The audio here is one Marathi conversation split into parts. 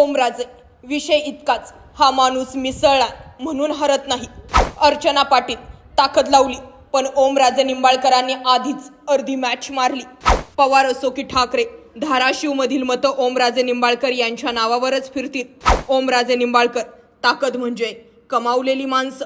ओमराजे विषय इतकाच. हा माणूस मिसळला म्हणून हरत नाही. अर्चना पाटील ताकद लावली पण ओमराजे निंबाळकरांनी आधीच अर्धी मॅच मारली. पवार असो की ठाकरे धाराशिवमधील मतं ओमराजे निंबाळकर यांच्या नावावरच फिरतील. ओमराजे निंबाळकर ताकद म्हणजे कमावलेली माणसं.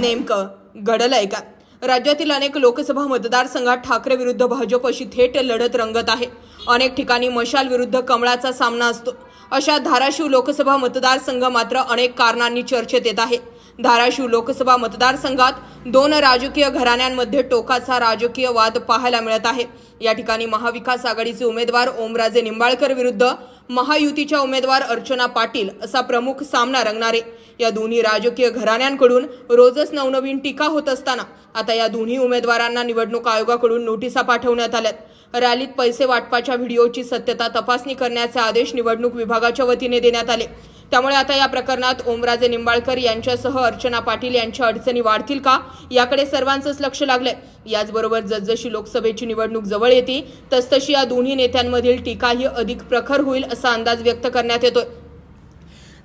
नेमकं घडलंय का? राज्यातील अनेक लोकसभा मतदारसंघात ठाकरे विरुद्ध भाजप अशी थेट लढत रंगत आहे. अनेक ठिकाणी मशाल विरुद्ध कमळाचा सामना असतो. अशा धाराशिव लोकसभा मतदारसंघ मात्र अनेक कारणांनी चर्चेत येत आहे. धाराशिव लोकसभा मतदारसंघात दोन राजकीय घराण्यांमध्ये टोकाचा राजकीय वाद पाहायला मिळत आहे. या ठिकाणी महाविकास आघाडीचे उमेदवार ओमराजे निंबाळकर विरुद्ध महायुतीच्या उमेदवार अर्चना पाटील असा प्रमुख सामना रंगणारे. या दोन्ही राजकीय घराण्यांकडून रोजच नवनवीन टीका होत असताना आता या दोन्ही उमेदवारांना निवडणूक आयोगाकडून नोटिसा पाठवण्यात आल्यात. रॅलीत पैसे वाटपाच्या व्हिडिओची सत्यता तपासणी करण्याचे आदेश निवडणूक विभागाच्या वतीने देण्यात आले. त्यामुळे आता या प्रकरणात ओमराजे निंबाळकर यांच्यासह अर्चना पाटील यांच्या अडचणी वाढतील का? याकडे सर्वांचंच लक्ष लागलंय. याचबरोबर जसजशी लोकसभेची निवडणूक जवळ येते तसतशी या दोन्ही नेत्यांमधील टीकाही अधिक प्रखर होईल असा अंदाज व्यक्त करण्यात येतोय.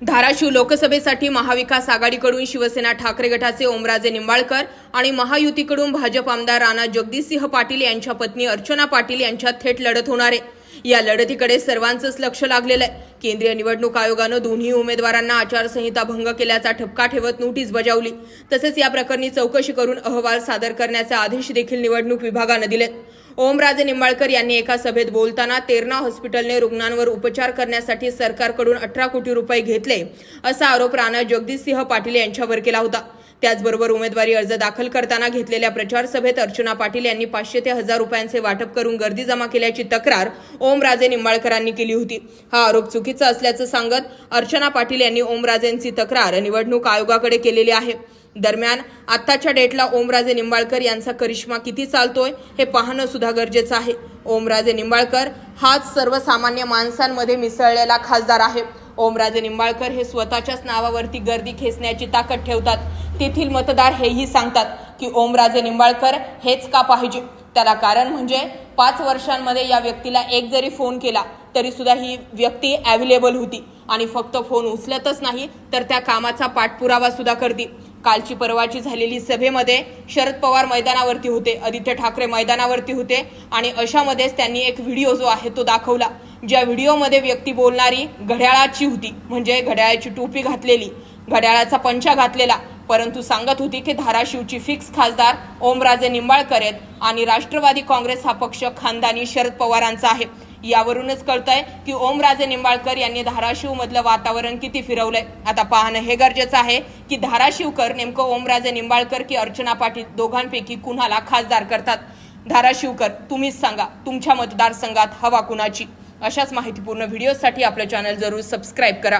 धाराशिव लोकसभेसाठी महाविकास आघाडीकडून शिवसेना ठाकरे गटाचे ओमराजे निंबाळकर आणि महायुतीकडून भाजप आमदार राणा जगदीशसिंह पाटील यांच्या पत्नी अर्चना पाटील यांच्यात थेट लढत होणार आहे. या लढतीकडे सर्वांचंच लक्ष लागलेलं आहे. केंद्रीय निवडणूक आयोगानं दोन्ही उमेदवारांना आचारसंहिता भंग केल्याचा ठपका ठेवत नोटीस बजावली. तसेच या प्रकरणी चौकशी करून अहवाल सादर करण्याचे आदेश देखील निवडणूक विभागानं दिलेत. ओमराजे निंबाळकर यांनी एका सभेत बोलताना तेरणा हॉस्पिटलने रुग्णांवर उपचार करण्यासाठी सरकारकडून अठरा कोटी रुपये घेतले असा आरोप राणा जगदीशसिंह पाटील यांच्यावर केला होता. त्याचबरोबर उमेदवारी अर्ज दाखल करताना घेतलेल्या प्रचार सभेत अर्चना पाटील यांनी पाचशे ते हजार रुपयांचे वाटप करून गर्दी जमा केल्याची तक्रार ओमराजे निंबाळकरांनी केली होती. हा आरोप चुकीचा असल्याचं सांगत अर्चना पाटील यांनी ओमराजेंची तक्रार निवडणूक आयोगाकडे केलेली आहे. दरम्यान आत्ताच्या डेटला ओमराजे निंबाळकर यांचा करिश्मा किती चालतोय हे पाहणं सुद्धा गरजेचं आहे. ओमराजे निंबाळकर हाच सर्वसामान्य माणसांमध्ये मिसळलेला खासदार आहे. ओमराजे निंबाळकर हे स्वतःच्याच नावावरती गर्दी खेचण्याची ताकद ठेवतात. तेथील मतदार हेही सांगतात की ओमराजे निंबाळकर हेच का पाहिजे? त्याला कारण म्हणजे पाच वर्षांमध्ये या व्यक्तीला एक जरी फोन केला तरी सुद्धा ही व्यक्ती अवेलेबल होती. आणि फक्त फोन उचलतच नाही तर त्या कामाचा पाठपुरावा सुद्धा करते कालची परवाची झालेली सभेमध्ये शरद पवार मैदानावरती होते आदित्य ठाकरे मैदानावरती होते आणि अशामध्येच त्यांनी एक व्हिडिओ जो आहे तो दाखवला ज्या व्हिडिओमध्ये व्यक्ती बोलणारी घड्याळाची होती म्हणजे घड्याळाची टोपी घातलेली घड्याळाचा पंचा घातलेला परंतु सांगत होती की धाराशिवची फिक्स खासदार ओमराजे निंबाळकर आहेत आणि राष्ट्रवादी काँग्रेस हा पक्ष खानदानी शरद पवारांचा आहे. यावरूनच कळतंय की ओमराजे निंबाळकर यांनी धाराशिव मधलं वातावरण किती फिरवलंय. आता पाहणं हे गरजेचं आहे की धाराशिवकर नेमकं ओमराजे निंबाळकर की अर्चना पाटील दोघांपैकी कुणाला खासदार करतात? धाराशिवकर तुम्हीच सांगा. तुमच्या मतदारसंघात हवा कुणाची? अशाच माहितीपूर्ण व्हिडिओसाठी आपलं चॅनल जरूर सबस्क्राईब करा.